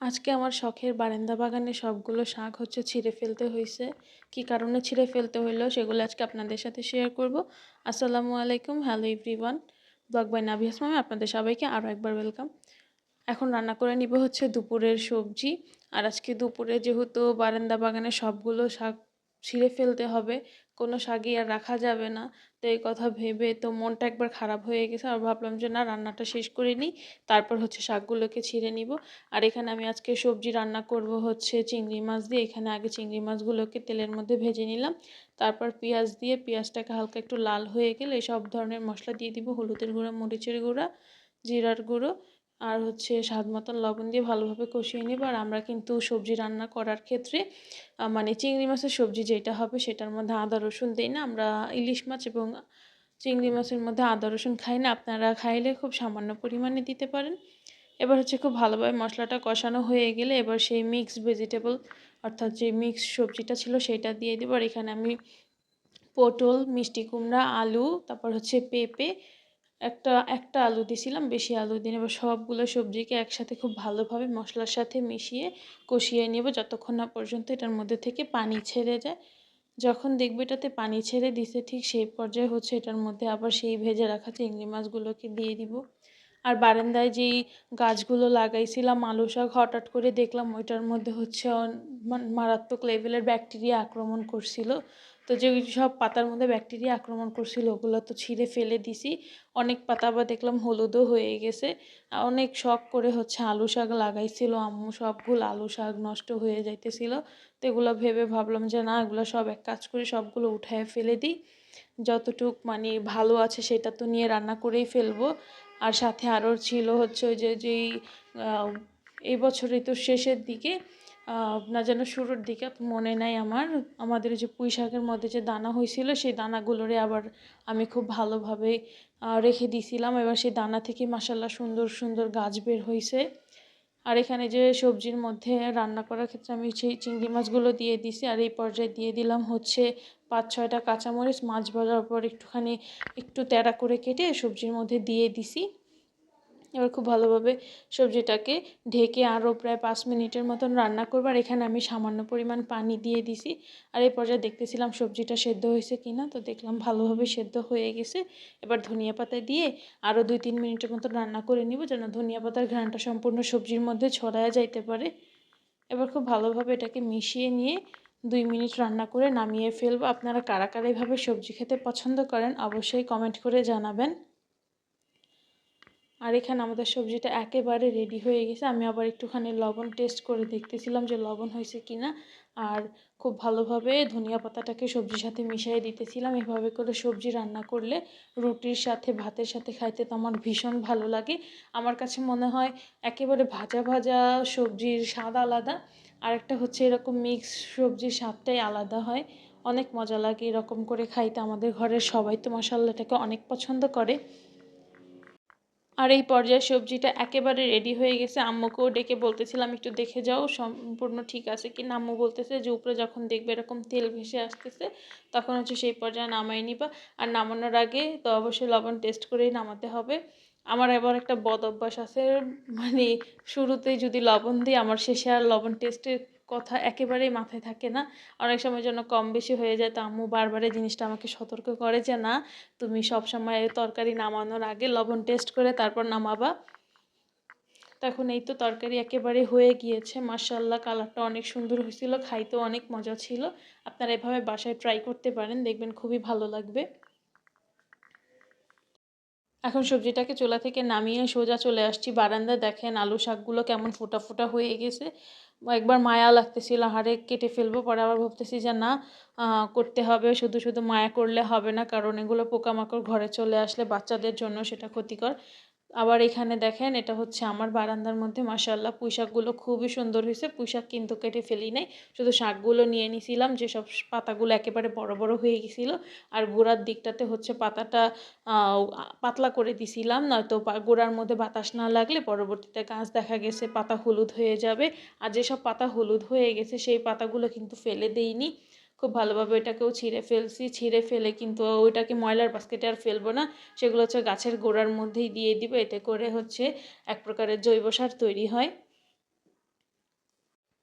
আজকে আমার শখের বারান্দা বাগানে সবগুলো শাক হচ্ছে ছিঁড়ে ফেলতে হয়েছে কি কারণে ছিঁড়ে ফেলতে হইল সেগুলো আজকে আপনাদের সাথে শেয়ার করব। আসসালামু আলাইকুম হ্যালো এভরিওয়ান ব্লগ বাই নাভি আসমামে আপনাদের সবাইকে আরও একবার ওয়েলকাম এখন রান্না করে নিব হচ্ছে দুপুরের সবজি। আর আজকে দুপুরে যেহেতু বারান্দা বাগানে সবগুলো শাক ছিঁড়ে ফেলতে হবে কোনো শাকই আর রাখা যাবে না। তো এই কথা ভেবে তো মনটা একবার খারাপ হয়ে গেছে। আর ভাবলাম যে না, রান্নাটা শেষ করে নিই, তারপর হচ্ছে শাকগুলোকে ছিঁড়ে নিব। আর এখানে আমি আজকে সবজি রান্না করব হচ্ছে চিংড়ি মাছ দিয়ে। এখানে আগে চিংড়ি মাছগুলোকে তেলের মধ্যে ভেজে নিলাম। তারপর পেঁয়াজ দিয়ে, পেঁয়াজটাকে হালকা একটু লাল হয়ে গেলে সব ধরনের মশলা দিয়ে দিব। হলুদের গুঁড়া, মরিচের গুঁড়া, জিরার গুঁড়ো। আর হচ্ছে স্বাদ মতন লবণ দিয়ে ভালোভাবে কষিয়ে নেব। আর আমরা কিন্তু সবজি রান্না করার ক্ষেত্রে মানে চিংড়ি মাছের সবজি যেটা হবে সেটার মধ্যে আদা, রসুন দিই না? আমরা ইলিশ মাছ এবং চিংড়ি মাছের মধ্যে আদা, রসুন খাই না? আপনারা খাইলে খুব সামান্য পরিমাণে দিতে পারেন। এবার হচ্ছে খুব ভালোভাবে মশলাটা কষানো হয়ে গেলে এবার সেই মিক্স ভেজিটেবল অর্থাৎ যে মিক্স সবজিটা ছিল সেটা দিয়ে দেবো। আর এখানে আমি পটল, মিষ্টি কুমড়া, আলু, তারপর হচ্ছে পেঁপে একটা একটা আলু দিয়েছিলাম বেশি আলু দিন এবার সবগুলো সবজিকে একসাথে খুব ভালোভাবে মশলার সাথে মিশিয়ে কষিয়ে নেব যতক্ষণ না পর্যন্ত এটার মধ্যে থেকে পানি ছেড়ে যায়। যখন দেখবে এটাতে পানি ছেড়ে দিছে, ঠিক সেই পর্যায়ে হচ্ছে এটার মধ্যে আবার সেই ভেজে রাখা চিংড়ি মাছগুলোকে দিয়ে দিব। আর বারান্দায় যেই গাছগুলো লাগাইছিলাম, আলু শাক হঠাৎ করে দেখলাম ওইটার মধ্যে হচ্ছে মারাত্মক লেভেলের ব্যাকটেরিয়া আক্রমণ করছিল। তো যে সব পাতার মধ্যে ব্যাকটেরিয়া আক্রমণ করছিল, ওগুলো তো ছিঁড়ে ফেলে দিছি। অনেক পাতা আবার দেখলাম হলুদও হয়ে গেছে। অনেক শখ করে হচ্ছে আলু শাক লাগাইছিল, আম্মু সবগুলো আলু শাক নষ্ট হয়ে যাইতেছিল। তো এগুলো ভেবে ভাবলাম যে না, এগুলো সব এক কাজ করে সবগুলো উঠায় ফেলে দিই। যতটুক মানে ভালো আছে সেটা তো নিয়ে রান্না করেই ফেলব। আর সাথে আরও ছিল হচ্ছে ওই যে, যেই এই বছর তো শেষের দিকে না যেন শুরুর দিকে মনে নাই আমার, আমাদের যে পুঁই শাকের মধ্যে যে দানা হয়েছিল, সেই দানাগুলোরে আবার আমি খুব ভালোভাবে রেখে দিয়েছিলাম এবার সেই দানা থেকে মাসাল্লাহ সুন্দর সুন্দর গাছ বের হয়েছে। আর এখানে যে সবজির মধ্যে রান্না করার ক্ষেত্রে আমি সেই চিংড়ি মাছগুলো দিয়ে দিছি। আর এই পর্যায়ে দিয়ে দিলাম হচ্ছে পাঁচ ছয়টা কাঁচামরিচ, মাছ ভাজার পর একটুখানি একটু তেড়া করে কেটে সবজির মধ্যে দিয়ে দিছি। এবার খুব ভালোভাবে সবজিটাকে ঢেকে আরও প্রায় পাঁচ মিনিটের মতন রান্না করব। আর এখানে আমি সামান্য পরিমাণ পানি দিয়ে দিছি। আর এই পর্যায়ে দেখতেছিলাম সবজিটা সেদ্ধ হয়েছে কি না তো দেখলাম ভালোভাবে সেদ্ধ হয়ে গেছে। এবার ধনিয়া পাতা দিয়ে আরও দুই তিন মিনিটের মতন রান্না করে নিব, যেন ধনিয়া পাতার ঘ্রাণটা সম্পূর্ণ সবজির মধ্যে ছড়ায় যাইতে পারে। এবার খুব ভালোভাবে এটাকে মিশিয়ে নিয়ে দুই মিনিট রান্না করে নামিয়ে ফেলব। আপনারা কারা কারা এইভাবে সবজি খেতে পছন্দ করেন, অবশ্যই কমেন্ট করে জানাবেন। আর এখানে আমাদের সবজিটা একেবারে রেডি হয়ে গেছে। আমি আবার একটুখানি লবণ টেস্ট করে দেখতেছিলাম যে লবণ হয়েছে কি না আর খুব ভালোভাবে ধনিয়া পাতাটাকে সবজির সাথে মিশিয়ে দিতেছিলাম। এভাবে করে সবজি রান্না করলে রুটির সাথে, ভাতের সাথে খাইতে তো আমার ভীষণ ভালো লাগে। আমার কাছে মনে হয় একেবারে ভাজা ভাজা সবজির স্বাদ আলাদা। আর একটা হচ্ছে এরকম মিক্স সবজির স্বাদটাই আলাদা হয়। অনেক মজা লাগে এরকম করে খাইতে। আমাদের ঘরের সবাই তো মশাল্লাটাকে অনেক পছন্দ করে। আর এই পর্যায়ে সবজিটা একেবারে রেডি হয়ে গেছে। আম্মুকেও ডেকে বলতেছিলাম, একটু দেখে যাও, সম্পূর্ণ ঠিক আছে কি আম্মু বলতেছে যে, উপরে যখন দেখবে এরকম তেল ভেসে আসতেছে, তখন হচ্ছে সেই পর্যায়ে নামাই নিবা। আর নামানোর আগে তো অবশ্যই লবণ টেস্ট করেই নামাতে হবে। আমার এবার একটা বদ অভ্যাস আছে। মানে শুরুতেই যদি লবণ দিই, আমার শেষে আর লবণ টেস্টের কথা একেবারেই মাথায় থাকে না। অনেক সময় জন্য কম বেশি হয়ে যায়, তো আম্মু বারবার এই জিনিসটা আমাকে সতর্ক করে যে, না, তুমি সব সময় তরকারি নামানোর আগে লবণ টেস্ট করে তারপর নামাবা। তখন এই তো তরকারি একেবারে হয়ে গিয়েছে। মার্শাল্লাহ কালারটা অনেক সুন্দর হয়েছিল, খাইতেও অনেক মজা ছিল। আপনারা এভাবে বাসায় ট্রাই করতে পারেন, দেখবেন খুবই ভালো লাগবে। এখন সবজিটাকে চোলা থেকে নামিয়ে সোজা চলে আসছি। বারান্দা দেখেন, আলু শাকগুলো কেমন ফোটা ফোটা হয়ে গেছে। একবার মায়া লাগতেছিল হাড়ে কেটে ফেলব পরে আবার ভাবতেছি যে না করতে হবে, শুধু শুধু মায়া করলে হবে না, কারণ এগুলো পোকামাকড় ঘরে চলে আসলে বাচ্চাদের জন্য সেটা ক্ষতিকর। আবার এখানে দেখেন, এটা হচ্ছে আমার বারান্দার মধ্যে মাসাল্লাহ পুঁইশাকগুলো খুবই সুন্দর হয়েছে। পুঁইশাক কিন্তু কেটে ফেলি নাই, শুধু শাকগুলো নিয়ে নিছিলাম, যেসব পাতাগুলো একেবারে বড় বড় হয়ে গেছিল। আর গোড়ার দিকটাতে হচ্ছে পাতাটা পাতলা করে দিছিলাম, নয়তো গোড়ার মধ্যে বাতাস না লাগলে পরবর্তীতে গাছ দেখা গেছে, পাতা হলুদ হয়ে যাবে। আর যেসব পাতা হলুদ হয়ে গেছে, সেই পাতাগুলো কিন্তু ফেলে দেইনি। খুব ভালোভাবে ওইটাকেও ছিঁড়ে ফেলছি। ছিঁড়ে ফেলে কিন্তু ওইটাকে ময়লার বাস্কেটে আর ফেলব না। সেগুলো হচ্ছে গাছের গোড়ার মধ্যেই দিয়ে দিব। এতে করে হচ্ছে এক প্রকারের জৈব সার তৈরি হয়।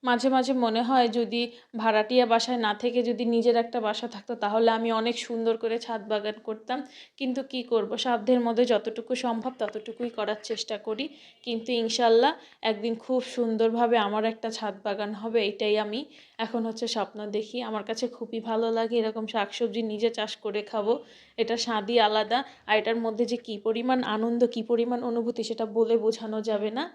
মাঝে মাঝে মনে হয় যদি ভাড়াটিয়া বাসায় না থেকে যদি নিজের একটা বাসা থাকতো, তাহলে আমি অনেক সুন্দর করে ছাদ বাগান করতাম। কিন্তু কি করব? সাধ্যের মধ্যে যতটুকু সম্ভব ততটুকুই করার চেষ্টা করি। কিন্তু ইনশাল্লাহ একদিন খুব সুন্দরভাবে আমার একটা ছাদ বাগান হবে, এটাই আমি এখন হচ্ছে স্বপ্ন দেখি। আমার কাছে খুবই ভালো লাগে এরকম শাকসবজি নিজে চাষ করে খাব, এটা স্বাদই আলাদা। আর এটার মধ্যে যে কী পরিমাণ আনন্দ, কী পরিমাণ অনুভূতি সেটা বলে বোঝানো যাবে না।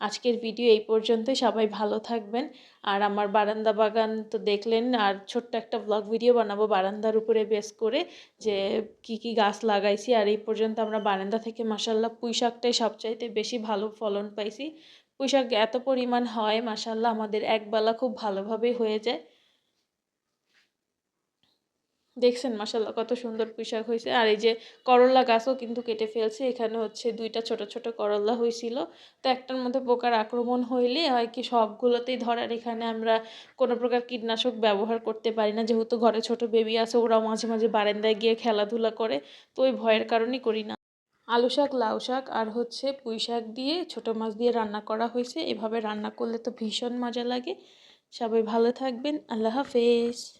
আজকের ভিডিও এই পর্যন্তই। সবাই ভালো থাকবেন। আর আমার বারান্দা বাগান তো দেখলেন, আর ছোট্ট একটা ব্লগ ভিডিও বানাবো বারান্দার উপরে বেস করে, যে কি কি গাছ লাগাইছি। আর এই পর্যন্ত আমরা বারান্দা থেকে মাসাল্লাহ পুঁই শাকটাই সবচাইতে বেশি ভালো ফলন পাইছি। পুঁই শাক এত পরিমাণ হয় মাসাল্লাহ আমাদের একবেলা খুব ভালোভাবেই হয়ে যায়। দেখছেন মাসাল্লাহ কত সুন্দর পুঁইশাক হয়েছে। আর এই যে করল্লা গাছও কিন্তু কেটে ফেলছে। এখানে হচ্ছে দুইটা ছোট ছোট করল্লা হয়েছিল। তো একটার মধ্যে পোকার আক্রমণ হইলে হয় কি সবগুলোতেই ধরার এখানে আমরা কোনো প্রকার কীটনাশক ব্যবহার করতে পারি না। যেহেতু ঘরে ছোট বেবি আছে ওরাও মাঝে মাঝে বারান্দায় গিয়ে খেলাধুলা করে। তো ওই ভয়ের কারণেই করি না। আলু শাক, লাউ শাক আর হচ্ছে পুঁই শাক দিয়ে ছোটো মাছ দিয়ে রান্না করা হয়েছে। এভাবে রান্না করলে তো ভীষণ মজা লাগে। সবাই ভালো থাকবেন। আল্লাহ হাফেজ।